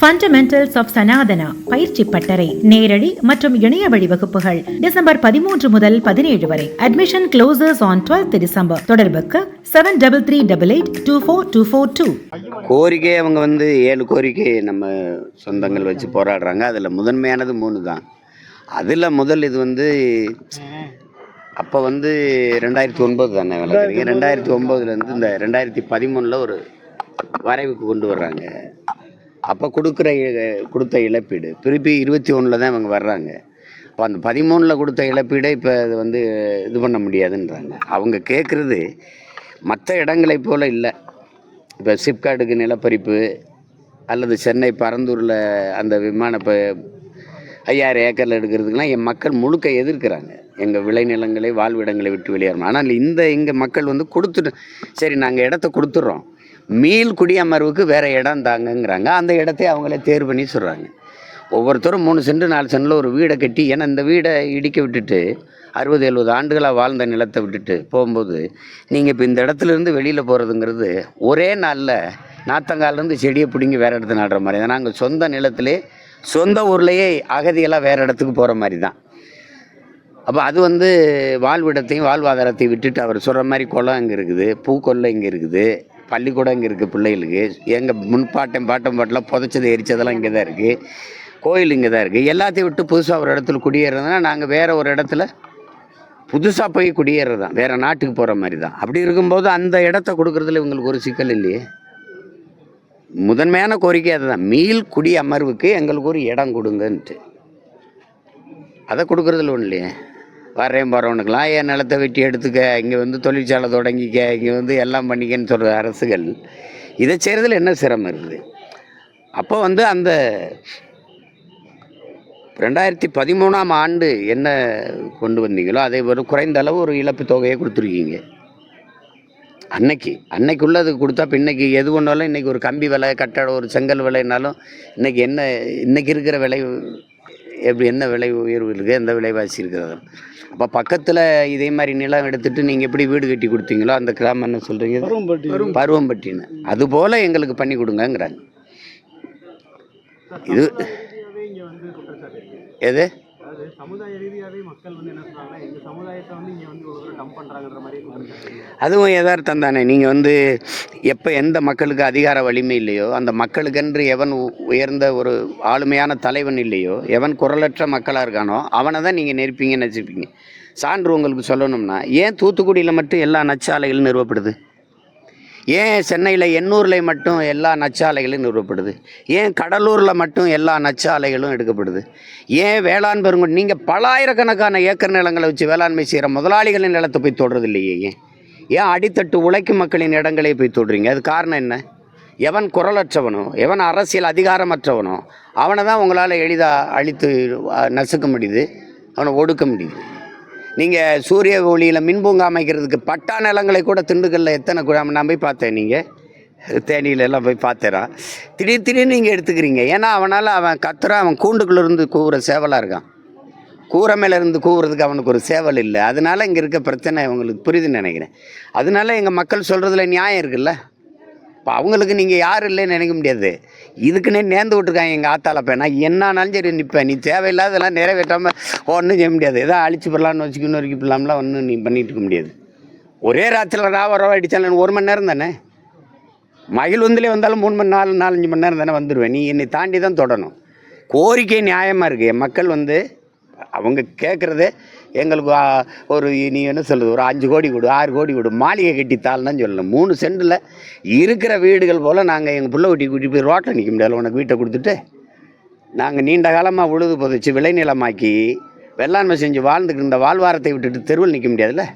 Fundamentals of Sanatana பயிற்சி பட்டறை நேரடி மற்றும் இணைய வழி வகுப்புகள் டிசம்பர் பதிமூன்று முதல் பதினேழு வரை. Admission closes on twelfth December தொடர்புக்கு seven double three double eight two four two four two கோரிக்கை அவங்க வந்து ஏழு கோரிக்கை நம்ம சொந்தங்கள் வச்சு போராடுறாங்க. அதில் முதன்மையானது மூணு தான். அதில் முதல் இது வந்து அப்போ வந்து ரெண்டாயிரத்தி ஒன்பது தானே விளக்குறீங்க? ரெண்டாயிரத்தி ஒம்போதுலேருந்து இந்த ரெண்டாயிரத்தி பதிமூணில் ஒரு வரைவுக்கு கொண்டு வர்றாங்க. அப்போ கொடுக்குற கொடுத்த இழப்பீடு. திருப்பி இருபத்தி ஒன்றில் தான் இவங்க வர்றாங்க. அப்போ அந்த பதிமூணில் கொடுத்த இழப்பீடை இப்போ அது வந்து இது பண்ண முடியாதுன்றாங்க. அவங்க கேட்குறது மற்ற இடங்களைப் போல் இல்லை. இப்போ சிப்காட்டுக்கு நிலப்பரிப்பு அல்லது சென்னை பரந்தூரில் அந்த விமான ப ஐயாயிரம் ஏக்கரில் எடுக்கிறதுக்கெல்லாம் என் மக்கள் முழுக்க எதிர்க்கிறாங்க. எங்கள் விளைநிலங்களை வாழ்விடங்களை விட்டு வெளியேறணும். ஆனால் இந்த இங்கே மக்கள் வந்து கொடுத்துட்டு சரி நாங்கள் இடத்த கொடுத்துட்றோம் மீள் குடியமர்வுக்கு வேறு இடம் தாங்கங்கிறாங்க. அந்த இடத்தை அவங்களே தேர்வு பண்ணி சொல்கிறாங்க ஒவ்வொருத்தரும் மூணு சென்ட் நாலு சென்டில் ஒரு வீடை கட்டி ஏன்னா இந்த வீடை இடிக்க விட்டுட்டு அறுபது எழுபது ஆண்டுகளாக வாழ்ந்த நிலத்தை விட்டுட்டு போகும்போது நீங்கள் இப்போ இந்த இடத்துல இருந்து வெளியில் போகிறதுங்கிறது ஒரே நாளில் நாத்தங்கால்லேருந்து செடியை பிடுங்கி வேறு இடத்துல நடுற மாதிரி. தான் நாங்கள் சொந்த நிலத்திலே சொந்த ஊர்லேயே அகதியெல்லாம் வேறு இடத்துக்கு போகிற மாதிரி தான். அப்போ அது வந்து வாழ்விடத்தையும் வாழ்வாதாரத்தையும் விட்டுட்டு அவர் சொல்கிற மாதிரி குளம் இங்கே இருக்குது பூக்கொல்லை இங்கே இருக்குது. பள்ளிக்கூடம் இங்கே இருக்குது பிள்ளைகளுக்கு. எங்கள் முன்பாட்டம் பாட்டம் பாட்டெலாம் புதைச்சது எரிச்சதெல்லாம் இங்கே தான் இருக்குது கோயில் இங்கே தான் இருக்குது எல்லாத்தையும் விட்டு புதுசாக ஒரு இடத்துல குடியேறதுனா நாங்கள் வேறு ஒரு இடத்துல புதுசாக போய் குடியேறது தான் வேறு நாட்டுக்கு போகிற மாதிரி தான் அப்படி இருக்கும்போது அந்த இடத்த கொடுக்குறதுல இவங்களுக்கு ஒரு சிக்கல் இல்லையே. முதன்மையான கோரிக்கை அதுதான். மீள் குடி அமர்வுக்கு எங்களுக்கு ஒரு இடம் கொடுங்கன்ட்டு. அதை கொடுக்குறதுல ஒன்றும் இல்லையே. வர்றேன் போகிறவனுக்கெல்லாம் என் நிலத்தை வெட்டி எடுத்துக்க இங்கே வந்து தொழிற்சாலை தொடங்கிக்க இங்கே வந்து எல்லாம் பண்ணிக்கன்னு சொல்கிற அரசுகள் இதை செய்கிறதுல என்ன சிரமம் இருக்குது? அப்போ வந்து அந்த ரெண்டாயிரத்தி பதிமூணாம் ஆண்டு என்ன கொண்டு வந்தீங்களோ அதே ஒரு குறைந்த அளவு ஒரு இழப்பு தொகையை கொடுத்துருக்கீங்க. அன்னைக்கு அன்னைக்கு அது கொடுத்தா இப்போ இன்னைக்கு எது ஒன்றாலும் இன்றைக்கி ஒரு கம்பி விலை கட்டடம் ஒரு செங்கல் விலைனாலும் இன்றைக்கி என்ன இன்றைக்கி இருக்கிற விலை எப்படி என்ன விலை உயர்வு இருக்குது எந்த விலைவாசி இருக்கிறது அப்போ பக்கத்தில் இதே மாதிரி நிலம் எடுத்துட்டு நீங்கள் எப்படி வீடு கட்டி கொடுத்தீங்களோ அந்த கிராமம் என்ன சொல்கிறீங்க பருவம்பட்டின்னு. அதுபோல் எங்களுக்கு பண்ணி கொடுங்கங்கிறாங்க. இது. எது? சமுதாய ரீதியாகவே மக்கள் வந்து என்ன சொல்றாங்கன்னா எங்க சமுதாயத்தை வந்து இங்கே வந்து ஒரு டம் பண்ணுறாங்கன்ற மாதிரி அதுவும் எதார்த்தம் தானே. நீங்கள் வந்து எப்போ எந்த மக்களுக்கு அதிகார வலிமை இல்லையோ அந்த மக்களுக்கென்று எவன் உ- உயர்ந்த ஒரு ஆளுமையான தலைவன் இல்லையோ எவன் குரலற்ற மக்களாக இருக்கானோ அவனை தான் நீங்கள் நெருப்பீங்கன்னு வச்சுருப்பீங்க சான்று உங்களுக்கு சொல்லணும்னா ஏன் தூத்துக்குடியில் மட்டும் எல்லா நச்சாலைகளும் நிறுவப்படுது? ஏன் சென்னையில் எண்ணூரில் மட்டும் எல்லா நச்சாலைகளும் நிறுவப்படுது? ஏன் கடலூரில் மட்டும் எல்லா நச்சாலைகளும் எடுக்கப்படுது? ஏன் வேளாண் பெருங்குடி நீங்கள் பலாயிரக்கணக்கான ஏக்கர் நிலங்களை வச்சு வேளாண்மை செய்கிற முதலாளிகளின் நிலத்தை போய் தொடுறது இல்லையே ஏன்? ஏன் அடித்தட்டு உழைக்கும் மக்களின் இடங்களை போய் தொடுறீங்க? அது காரணம் என்ன? எவன் குரலற்றவனோ எவன் அரசியல் அதிகாரமற்றவனோ அவனை தான் உங்களால் எளிதாக அழித்து நசுக்க முடியுது அவனை ஒடுக்க முடியுது. நீங்கள் சூரிய ஒளியில் மின்பூங்கா அமைக்கிறதுக்கு பட்டா நிலங்களை கூட திண்டுக்கல்ல எத்தனை குழாம் நான் போய் பார்த்தேன் நீங்கள் தேனியில எல்லாம் போய் பார்த்துறான் திடீர் திடீர்னு நீங்கள் எடுத்துக்கிறீங்க. ஏன்னா அவனால் அவன் கத்துறான் அவன் கூண்டுக்குள்ளேருந்து கூவுற சேவலாக இருக்கான். கூரை மேலேருந்து கூவுறதுக்கு அவனுக்கு ஒரு சேவல் இல்லை. அதனால் இங்கே இருக்க பிரச்சனை அவங்களுக்கு புரியுதுன்னு நினைக்கிறேன். அதனால எங்கள் மக்கள் சொல்கிறதுல நியாயம் இருக்குல்ல? இப்போ அவங்களுக்கு நீங்கள் யாரும் இல்லைன்னு நினைக்க முடியாது. இதுக்குன்னே நேர்ந்து விட்டுருக்காங்க எங்கள் ஆத்தால பேனா என்னானாலும் சரி நிற்பேன் நீ தேவையில்லாதெல்லாம் நிறைவேற்றாமல் ஒன்றும் செய்ய முடியாது. எதாவது அழிச்சு போடலான்னு வச்சுக்கணும் வரைக்கும் போடலாம்லாம் ஒன்றும் நீ பண்ணிட்டு இருக்க முடியாது. ஒரே ராத்திரியில் ராவ ரவா அடித்தாலும் ஒரு மணி நேரம் தானே? மகிழ் வந்துலேயே வந்தாலும் மூணு மணி நாலு நாலஞ்சு மணி நேரம் தானே வந்துடுவேன் நீ என்னை தாண்டி தான் தொடணும். கோரிக்கை நியாயமாக இருக்குது என் மக்கள் வந்து அவங்க கேட்குறதே எங்களுக்கு ஒரு நீ என்ன சொல்லுது ஒரு அஞ்சு கோடி கொடு ஆறு கோடி கொடு மாளிகை கட்டித்தாள்னு சொல்லணும். மூணு சென்டில் இருக்கிற வீடுகள் போல் நாங்கள் எங்கள் பிள்ளை குட்டி கூட்டி போய் ரோட்டில் நிற்க முடியாது. உனக்கு வீட்டை கொடுத்துட்டு நாங்கள் நீண்ட காலமாக உழுது புதைச்சி விளைநிலமாக்கி வெள்ளாண்மை செஞ்சு வாழ்ந்துக்கிட்டு இருந்த வாழ்வாரத்தை விட்டுட்டு தெருவில் நிற்க முடியாதுல்ல?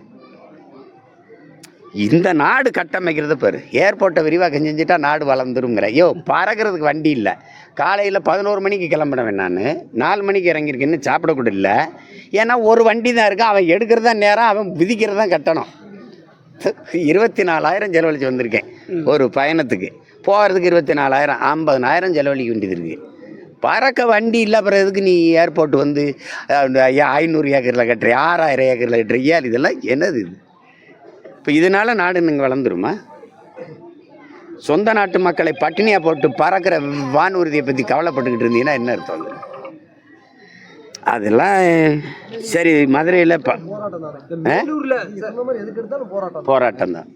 இந்த நாடு கட்டமைக்கிறத பாரு. ஏர்போர்ட்டை விரிவாக்கம் செஞ்சுட்டா நாடு வளர்ந்துருங்கிற ஐயோ பறக்கிறதுக்கு வண்டி இல்லை. காலையில் பதினோரு மணிக்கு கிளம்பினவன் நான். நாலு மணிக்கு இறங்கியிருக்கேன்னு சாப்பிடக்கூட இல்லை. ஏன்னா ஒரு வண்டி தான் இருக்கு அவன் எடுக்கிறது தான் நேரம் அவன் விதிக்கிறது தான் கட்டணும். இருபத்தி நாலாயிரம் செலவழிச்சு வந்திருக்கேன் ஒரு பயணத்துக்கு. போகிறதுக்கு இருபத்தி நாலாயிரம் ஐம்பதனாயிரம் செலவழிக்க வேண்டியது இருக்குது பறக்க வண்டி இல்லை அப்புறம் எதுக்கு நீ ஏர்போர்ட் வந்து ஐயா, ஐநூறு ஏக்கரில் கட்டுற ஆறாயிரம் ஏக்கரில் கட்டுற ஏன் இதெல்லாம் என்னது இது? இப்போ இதனால் நாடு நீங்கள் வளர்ந்துருமா? சொந்த நாட்டு மக்களை பட்டினியாக போட்டு பறக்கிற வானூர்தியை பற்றி கவலைப்பட்டுக்கிட்டு இருந்தீங்கன்னா என்ன அர்த்தம் அதெல்லாம் சரி மதுரையில் போராட்டம் தான்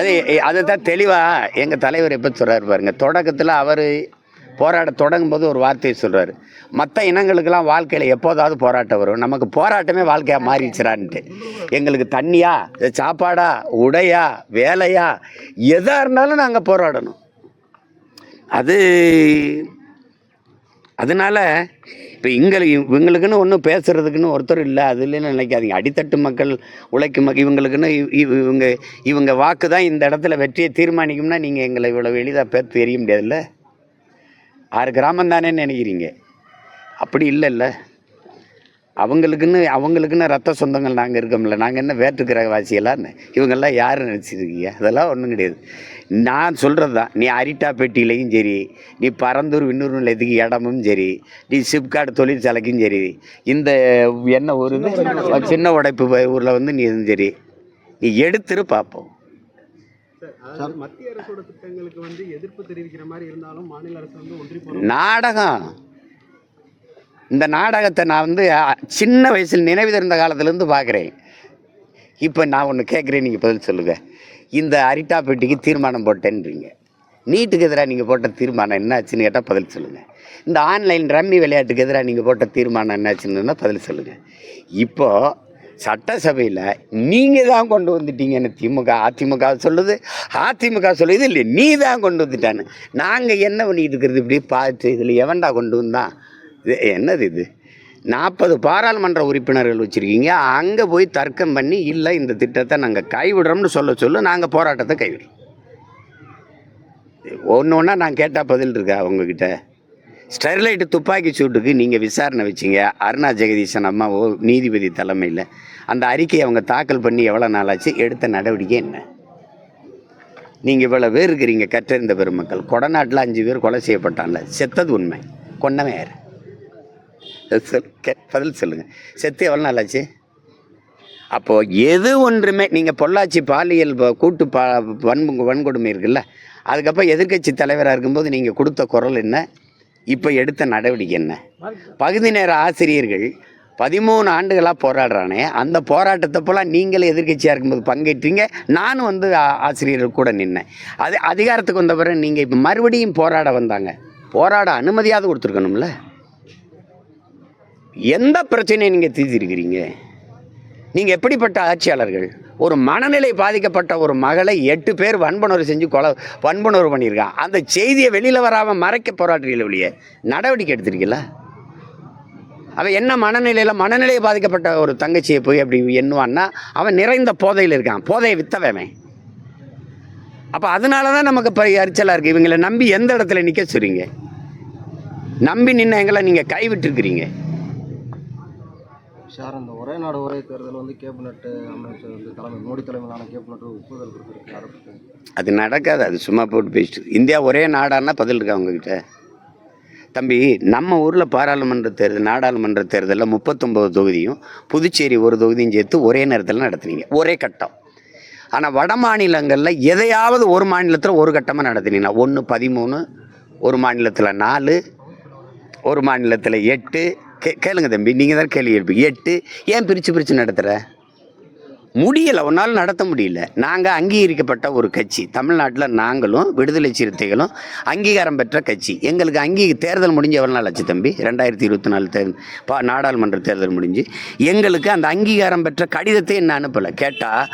அது அதை தான் தெளிவாக எங்கள் தலைவர் எப்போ சொல்கிறாரு பாருங்க. தொடக்கத்தில் அவர் போராட தொடங்கும் போது ஒரு வார்த்தையை சொல்கிறாரு மற்ற இனங்களுக்கெல்லாம் வாழ்க்கையில் எப்போதாவது போராட்டம் வரும். நமக்கு போராட்டமே வாழ்க்கையாக மாறிடுச்சுறான்ட்டு எங்களுக்கு தண்ணியா சாப்பாடா உடையா வேலையா எதாக இருந்தாலும் நாங்கள் போராடணும். அது அதனால இப்போ எங்களுக்கு இவங்களுக்குன்னு ஒன்றும் பேசுகிறதுக்குன்னு ஒருத்தர் இல்லை அது இல்லைன்னு நினைக்காதீங்க. அடித்தட்டு மக்கள் உழைக்கும் மக்கள் இவங்களுக்குன்னு இவ்- இவங்க இவங்க வாக்கு தான் இந்த இடத்துல வெற்றியை தீர்மானிக்கும்னா நீங்கள் எங்களை இவ்வளோ எளிதாக பேர் தெரிய முடியாதுல்ல? ஆறு கிராமம் தானேன்னு நினைக்கிறீங்க. அப்படி இல்லைல்ல. அவங்களுக்குன்னு அவங்களுக்குன்னு ரத்த சொந்தங்கள் நாங்கள் இருக்கோம்ல. நாங்கள் என்ன வேற்றுக்கிற வாசியெல்லாம் இவங்கெல்லாம் யார் நினச்சிருக்கீங்க அதெல்லாம் ஒன்றும் கிடையாது. நான் சொல்கிறது தான் நீ அரிட்டா பெட்டியிலையும் சரி நீ பரந்தூர் விண்ணூர் நிலையத்துக்கு இடமும் சரி நீ சிப்காட் தொழிற்சாலைக்கும் சரி இந்த என்ன ஒரு சின்ன உடைப்பு. ஊரில் வந்து நீ இதுவும் சரி. நீ எடுத்துரு பார்ப்போம் மத்திய அரசோட திட்டங்களுக்கு வந்து எதிர்ப்பு தெரிவிக்கிற மாதிரி இருந்தாலும் மாநில அரசு வந்து நாடகம். இந்த நாடகத்தை நான் வந்து சின்ன வயசில் நினைவு தெரிந்த காலத்துலேருந்து பார்க்குறேன். இப்போ நான் ஒன்று கேட்குறேன் நீங்கள் பதில் சொல்லுங்கள் இந்த அரிட்டா பெட்டிக்கு தீர்மானம் போட்டேன்றீங்க. நீட்டுக்கு எதிராக நீங்கள் போட்ட தீர்மானம் என்னாச்சுன்னு கேட்டால் பதில் சொல்லுங்கள் இந்த ஆன்லைன் ரம்மி விளையாட்டுக்கு எதிராக நீங்கள் போட்ட தீர்மானம் என்னாச்சுன்னு பதில் சொல்லுங்கள் இப்போது சட்டசபையில் நீங்கள் தான் கொண்டு வந்துட்டீங்கன்னு திமுக அதிமுக சொல்லுது அதிமுக சொல்லுது இல்லை நீ தான் கொண்டு வந்துட்டான்னு. நாங்கள் என்ன பண்ணிட்டு இருக்கிறது இப்படி பார்த்து இதில் எவன்டா கொண்டு வந்தான்? இது என்னது இது? நாற்பது பாராளுமன்ற உறுப்பினர்கள் வச்சுருக்கீங்க. அங்கே போய் தர்க்கம் பண்ணி இல்லை இந்த திட்டத்தை நாங்கள் கைவிடுறோம்னு சொல்ல சொல்ல நாங்கள் போராட்டத்தை கைவிடுறோம். ஒன்று ஒன்றா நான் கேட்டால் பதில் இருக்கா அவங்கக்கிட்ட ஸ்டெர்லைட்டு துப்பாக்கி சூட்டுக்கு நீங்கள் விசாரணை வச்சிங்க. அருணா ஜெகதீசன் அம்மா ஓ நீதிபதி தலைமையில். அந்த அறிக்கையை அவங்க தாக்கல் பண்ணி எவ்வளோ நாளாச்சு? எடுத்த நடவடிக்கை என்ன? நீங்கள் இவ்வளோ பேர் இருக்கிறீங்க கற்றறிந்த பெருமக்கள். கொடநாட்டில் அஞ்சு பேர் கொலை செய்யப்பட்டான்ல. செத்தது உண்மை. கொன்னவன் யார்? சொல் கே- பதில் சொல்லுங்கள் செத்து எவ்வளோ நாளாச்சு? அப்போது எது ஒன்றுமே நீங்கள் பொள்ளாச்சி பாலியல் கூட்டு பா வன்பு வன்கொடுமை இருக்குல்ல அதுக்கப்புறம் எதிர்க்கட்சி தலைவராக இருக்கும்போது நீங்கள் கொடுத்த குரல் என்ன? இப்போ எடுத்த நடவடிக்கை என்ன? பகுதி நேர ஆசிரியர்கள் பதிமூணு ஆண்டுகளாக போராடுறானே அந்த போராட்டத்தை போல் நீங்களே எதிர்க்கட்சியாக இருக்கும்போது பங்கேற்றீங்க நானும் வந்து ஆசிரியர்கள் கூட நின்னேன். அது அதிகாரத்துக்கு வந்த பிறகு நீங்கள் இப்போ மறுபடியும் போராட வந்தாங்க. போராட அனுமதியாவது கொடுத்துருக்கணும்ல? எந்த பிரச்சனையை நீங்கள் தீர்த்திருக்கிறீங்க? நீங்கள் எப்படிப்பட்ட ஆட்சியாளர்கள்? ஒரு மனநிலை பாதிக்கப்பட்ட ஒரு மகளை எட்டு பேர் வன்புணர்வு செஞ்சு கொலை வன்புணர்வு பண்ணியிருக்கான். அந்த செய்தியை வெளியில் வராமல் மறைக்க போராட்டுறீங்கள ஒழிய நடவடிக்கை எடுத்திருக்கீங்களா? அவன் என்ன மனநிலையில் மனநிலையை பாதிக்கப்பட்ட ஒரு தங்கச்சியை போய் அப்படி எண்ணுவான்னா அவன் நிறைந்த போதையில் இருக்கான். போதையை வித்தவன் அப்போ அதனால தான் நமக்கு இப்போ எரிச்சலாக இருக்குது இவங்களை நம்பி எந்த இடத்துல நிற்க சொல்றீங்க? நம்பி நின்ன எங்களை நீங்கள் கைவிட்டுருக்கிறீங்க. சார் இந்த ஒரே நாடு ஒரே தேர்தல் வந்து கேபினட் அமைச்சர் வந்து தலைமை மோடி தலைமையிலான கேபினட் ஒப்புதல் கொடுத்துருக்கு அது நடக்காது அது சும்மா போட்டு பேசிட்டு. இந்தியா ஒரே நாடான்னா பதில் இருக்கா உங்ககிட்ட? தம்பி நம்ம ஊரில் பாராளுமன்ற தேர்தல் நாடாளுமன்ற தேர்தலில் முப்பத்தொம்போது தொகுதியும் புதுச்சேரி ஒரு தொகுதியும் சேர்த்து ஒரே நேரத்தில் நடத்துனீங்க. ஒரே கட்டம். ஆனால் வட மாநிலங்களில் எதையாவது ஒரு மாநிலத்தில் ஒரு கட்டமாக நடத்துனீங்கன்னா ஒன்று பதிமூணு ஒரு மாநிலத்தில் நாலு ஒரு மாநிலத்தில் எட்டு கே கேளுங்க தம்பி நீங்கள் தான் கேள்வி எழுப்பி எட்டு ஏன் பிரித்து பிரித்து நடத்துகிற முடியலை ஒன்றால் நடத்த முடியல. நாங்கள் அங்கீகரிக்கப்பட்ட ஒரு கட்சி. தமிழ்நாட்டில் நாங்களும் விடுதலை சிறுத்தைகளும் அங்கீகாரம் பெற்ற கட்சி. எங்களுக்கு அங்கீ தேர்தல் முடிஞ்ச எவ்வளோ நாள் ஆச்சு தம்பி? ரெண்டாயிரத்தி இருபத்தி நாலு தேர் பா நாடாளுமன்ற தேர்தல் முடிஞ்சு. எங்களுக்கு அந்த அங்கீகாரம் பெற்ற கடிதத்தை என்ன அனுப்பலை? கேட்டால்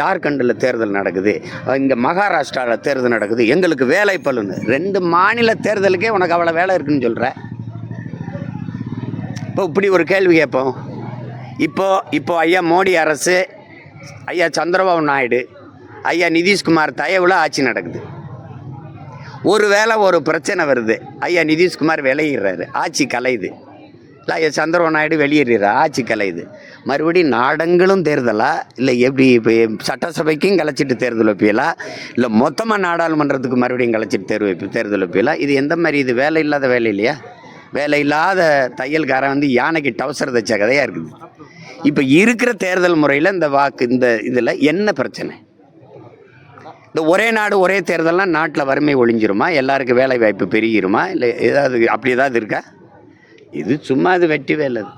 ஜார்க்கண்டில் தேர்தல் நடக்குது. இங்கே மகாராஷ்டிராவில் தேர்தல் நடக்குது. எங்களுக்கு வேலை பலன்னு ரெண்டு மாநில தேர்தலுக்கே உனக்கு அவ்வளோ வேலை இருக்குன்னு சொல்கிற இப்போ இப்படி ஒரு கேள்வி கேட்போம். இப்போது இப்போது ஐயா மோடி அரசு ஐயா சந்திரபாபு நாயுடு ஐயா நிதிஷ்குமார் தயவில் ஆட்சி நடக்குது. ஒரு வேளை ஒரு பிரச்சனை வருது ஐயா நிதிஷ்குமார் விளையிடுறாரு ஆட்சி கலையுது. இல்லை ஐயா சந்திரபாபு நாயுடு வெளியேறாரு ஆட்சி கலையுது. மறுபடியும் நாடங்களும் தேர்தலா? இல்லை எப்படி இப்போ சட்டசபைக்கும் கலைச்சிட்டு தேர்தல் வைப்பீங்களா? இல்லை மொத்தமாக நாடாளுமன்றத்துக்கு மறுபடியும் கலைச்சிட்டு தேர்வு தேர்தல் வைப்பீங்களா? இது எந்த மாதிரி இது வேலை இல்லாத வேலை இல்லையா? வேலை இல்லாத தையல்காரன் வந்து யானைக்கு டவுசர் தைச்ச கதையாக இருக்குது. இப்போ இருக்கிற தேர்தல் முறையில் இந்த வாக்கு இந்த இதில் என்ன பிரச்சனை? இந்த ஒரே நாடு ஒரே தேர்தல்லாம் நாட்டில் வறுமை ஒழிஞ்சிருமா எல்லாருக்கும் வேலை வாய்ப்பு பெருகிருமா? இல்லை ஏதாவது அப்படி ஏதாவது இருக்கா? இது சும்மா இது வெட்டி வேலை. அது